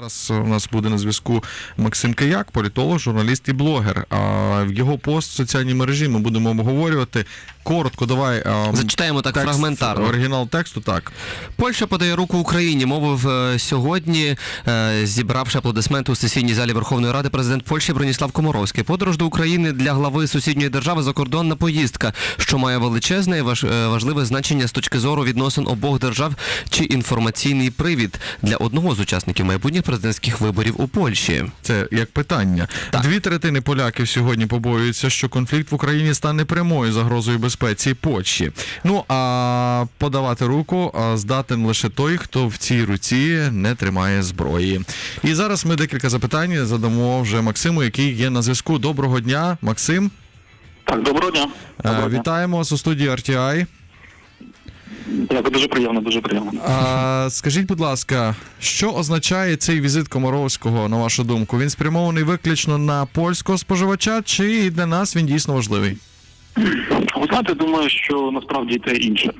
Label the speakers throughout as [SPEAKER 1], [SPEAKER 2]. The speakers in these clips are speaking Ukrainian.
[SPEAKER 1] Зараз у нас буде на зв'язку Максим Кияк, політолог, журналіст і блогер. А в його пост в соціальній мережі ми будемо обговорювати. Коротко, давай а,
[SPEAKER 2] Зачитаємо так
[SPEAKER 1] текст,
[SPEAKER 2] фрагментарно.
[SPEAKER 1] оригінал тексту. Так
[SPEAKER 2] Польща подає руку Україні, мовив е, сьогодні, е, зібравши аплодисменти у сесійній залі Верховної Ради, президент Польщі Броніслав Комаровський. Подорож до України для глави сусідньої держави закордонна поїздка, що має величезне і е, важливе значення з точки зору відносин обох держав чи інформаційний привід для одного з учасників майбутніх президентських виборів у Польщі.
[SPEAKER 1] це як питання.
[SPEAKER 2] Так.
[SPEAKER 1] Дві третини поляків сьогодні побоюються, що конфлікт в Україні стане прямою загрозою безпеці Польщі. Ну а подавати руку здатен лише той, хто в цій руці не тримає зброї. І зараз ми декілька запитань задамо вже Максиму, який є на зв'язку. Доброго дня, Максим.
[SPEAKER 3] Так, доброго дня.
[SPEAKER 1] Е,
[SPEAKER 3] Доброго дня.
[SPEAKER 1] Вітаємо вас у студії RTI.
[SPEAKER 3] Дякую, дуже приємно, дуже приємно.
[SPEAKER 1] А, скажіть, будь ласка, що означає цей візит Комаровського, на вашу думку? Він спрямований виключно на польського споживача, чи і для нас він дійсно важливий?
[SPEAKER 3] Ви знаєте, думаю, що насправді те інше.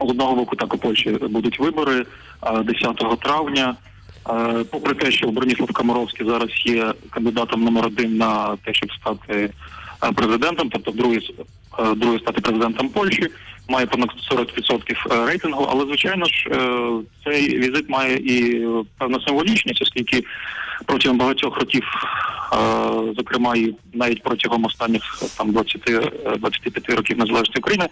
[SPEAKER 3] З одного боку, так у Польщі будуть вибори 10 травня. Попри те, що Броніслав Комаровський зараз є кандидатом номер один на те, щоб стати президентом, тобто другий, другий стати президентом Польщі, має понад 40% рейтингу. Але звичайно ж, е, цей візит має і е, певну символічність, оскільки протягом багатьох років, е, зокрема і навіть протягом останніх там 20, е, 25 років незалежності України,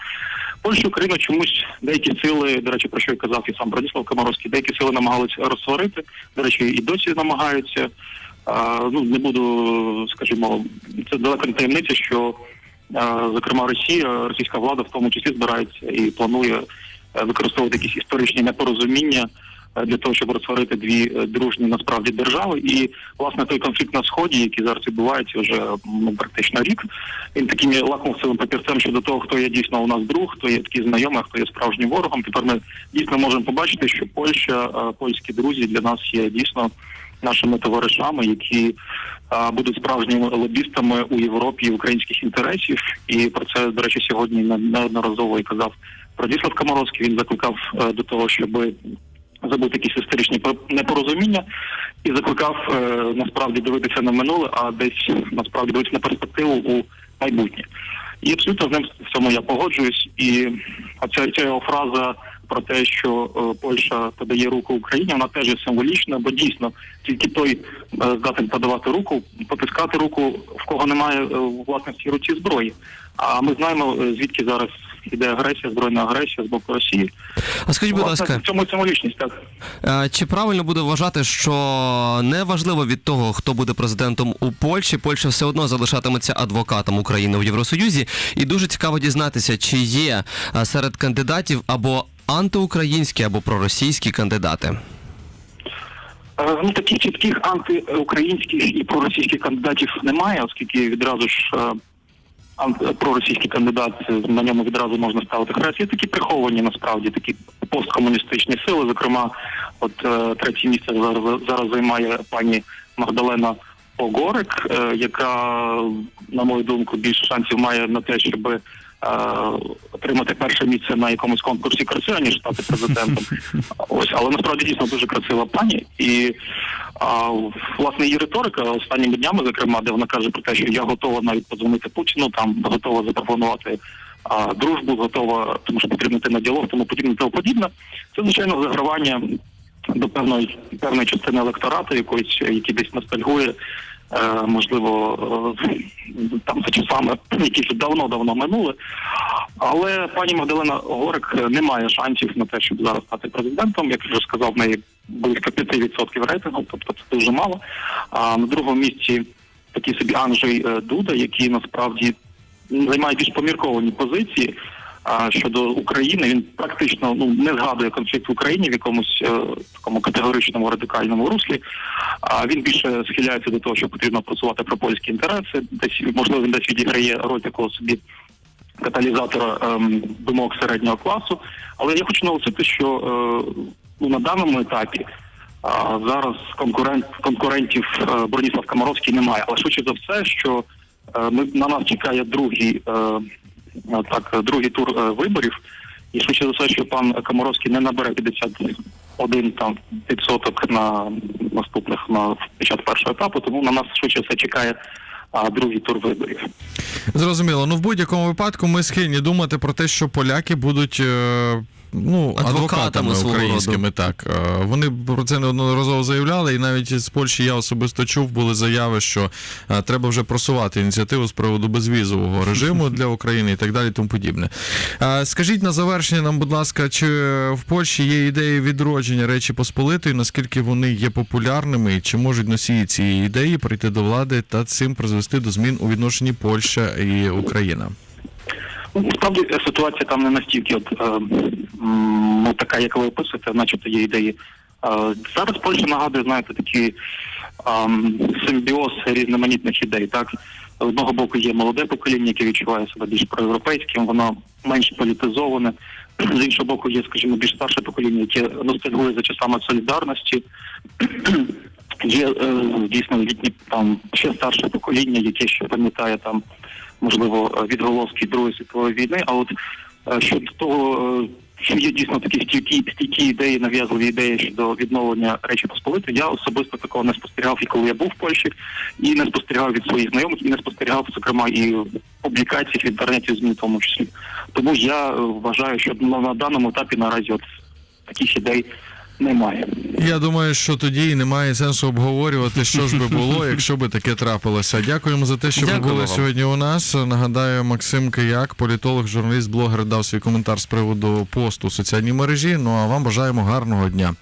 [SPEAKER 3] Польщу Україну чомусь деякі сили, до речі, про що я казав і сам Броніслав Комаровський, деякі сили намагалися розсварити. До речі, і досі намагаються. Ну не буду, скажімо, це далеко не таємниця, що зокрема Росія, російська влада в тому числі збирається і планує е, використовувати якісь історичні непорозуміння е, для того, щоб розсварити дві е, дружні насправді держави. І власне той конфлікт на сході, який зараз відбувається вже ну, практично рік, він таким лакмусовим папірцем щодо того, хто є дійсно у нас друг, хто є такий знайомий, хто є справжнім ворогом. Тепер ми дійсно можемо побачити, що Польща, польські друзі для нас є дійсно нашими товаришами, які а, будуть справжніми лобістами у Європі українських інтересів. І про це, до речі, сьогодні неодноразово і казав Радіслав Комаровський. Він закликав е, до того, щоб забути якісь історичні по- непорозуміння, і закликав е, насправді дивитися на минуле, а десь насправді дивитися на перспективу у майбутнє. І абсолютно з ним в цьому я погоджуюсь. І оця ця його фраза про те, що е, Польща подає руку Україні, вона теж є символічна, бо дійсно тільки той е, здатен подавати руку, потискати руку, в кого немає е, власності руці зброї. А ми знаємо, звідки зараз іде агресія, збройна агресія з боку Росії.
[SPEAKER 2] А скажіть, будь ласка,
[SPEAKER 3] в цьому символічність, так.
[SPEAKER 2] Чи правильно буде вважати, що не важливо від того, хто буде президентом у Польщі, Польща все одно залишатиметься адвокатом України в Євросоюзі, і дуже цікаво дізнатися, чи є серед кандидатів або антиукраїнські, або проросійські кандидати.
[SPEAKER 3] Е, Ну, таких чітких антиукраїнських і проросійських кандидатів немає, оскільки відразу ж е, проросійський кандидат е, на ньому відразу можна ставити хрест. Є такі приховані насправді такі посткомуністичні сили. Зокрема, от третє місце зараз зараз займає пані Магдалена Погорик, яка, на мою думку, більше шансів має на те, щоб е, отримати перше місце на якомусь конкурсі краси, ніж стати президентом. Ось, але насправді дійсно дуже красива пані. І а, власне її риторика останніми днями, зокрема, де вона каже про те, що я готова навіть подзвонити Путіну, там готова запропонувати а, дружбу, готова, тому що потрібно йти на діалог, тому подібне, тому подібне. Це звичайно загравання до певної певної частини електорату, якоїсь, який десь ностальгує. Е, Можливо, е, там за часами, які давно-давно минули. Але пані Магдалена Горик е, не має шансів на те, щоб зараз стати президентом. Як вже сказав, в неї близько 5% рейтингу, тобто це дуже мало. А на другому місці такий собі Анджей е, Дуда, який насправді займає більш помірковані позиції. А щодо України він практично ну не згадує конфлікт в Україні в якомусь е, такому категоричному радикальному руслі. А він більше схиляється до того, що потрібно просувати пропольські інтереси. Десь можливо він десь відіграє роль такого собі каталізатора ем, думок середнього класу. Але я хочу наголосити, що е, ну, на даному етапі а, зараз конкурент конкурентів е, Броніслав Комаровський немає. Але швидше за все, що е, ми на нас чекає другий е, так, другий тур е, виборів. І швидше за все, що пан Комаровський не набере 50 один там відсоток на наступних на початку першого етапу. Тому на нас швидше все чекає а, другий тур виборів.
[SPEAKER 1] Зрозуміло. Ну в будь-якому випадку ми схильні думати про те, що поляки будуть. е, Ну,
[SPEAKER 2] Адвокатами
[SPEAKER 1] адвокатами українськими, так. Е, Вони про це неодноразово заявляли, і навіть з Польщі я особисто чув, були заяви, що е, треба вже просувати ініціативу з приводу безвізового режиму для України і так далі, і тому подібне. Е, Скажіть на завершення нам, будь ласка, чи в Польщі є ідеї відродження Речі Посполитої, наскільки вони є популярними, і чи можуть носії цієї ідеї прийти до влади та цим призвести до змін у відношенні Польща і Україна?
[SPEAKER 3] Ну, Насправді е, ситуація там не настільки от, е, м, ну, така, як ви описуєте, начебто є ідеї. Е, зараз Польща нагадує, знаєте, такий ем, симбіоз різноманітних ідей. Так? З одного боку є молоде покоління, яке відчуває себе більш проєвропейським, воно менш політизоване. З іншого боку, є, скажімо, більш старше покоління, яке ностальгує за часами солідарності. Є е, дійсно літні там ще старше покоління, яке ще пам'ятає там можливо відголоски Другої світової війни. А от е, щодо того, е, що є дійсно такі стійкі, стійкі ідеї, нав'язливі ідеї щодо відновлення Речі Посполитої, я особисто такого не спостерігав і коли я був в Польщі, і не спостерігав від своїх знайомих, і не спостерігав, зокрема, і в публікаціях в інтернеті ЗМІ в тому числі. Тому я вважаю, що на даному етапі наразі от таких ідей немає.
[SPEAKER 1] Я думаю, що тоді і немає сенсу обговорювати, що ж би було, якщо би таке трапилося. Дякуємо за те, що ви були
[SPEAKER 2] вам.
[SPEAKER 1] сьогодні у нас. Нагадаю, Максим Кияк, політолог, журналіст, блогер, дав свій коментар з приводу посту у соціальній мережі. Ну а вам бажаємо гарного дня.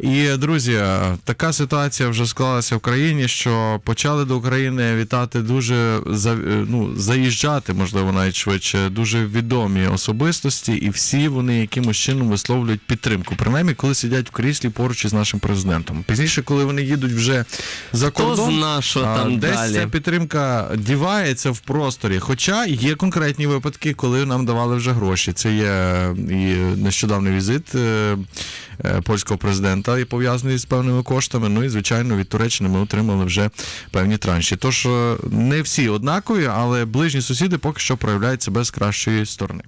[SPEAKER 1] І друзі, така ситуація вже склалася в країні, що почали до України вітати дуже за- ну, заїжджати, можливо, навіть швидше, дуже відомі особистості, і всі вони якимось чином висловлюють підтримку. Принаймні, коли сидять в кріслі поруч із нашим президентом. Пізніше, коли вони їдуть вже за кордон,
[SPEAKER 2] зна, що там
[SPEAKER 1] десь
[SPEAKER 2] далі?
[SPEAKER 1] ця підтримка дівається в просторі. Хоча є конкретні випадки, коли нам давали вже гроші. Це є і нещодавний візит е, е, польського президента, і пов'язаний з певними коштами. Ну і звичайно від Туреччини ми отримали вже певні транші. Тож е, не всі однакові, але ближні сусіди поки що проявляють себе з кращої сторони.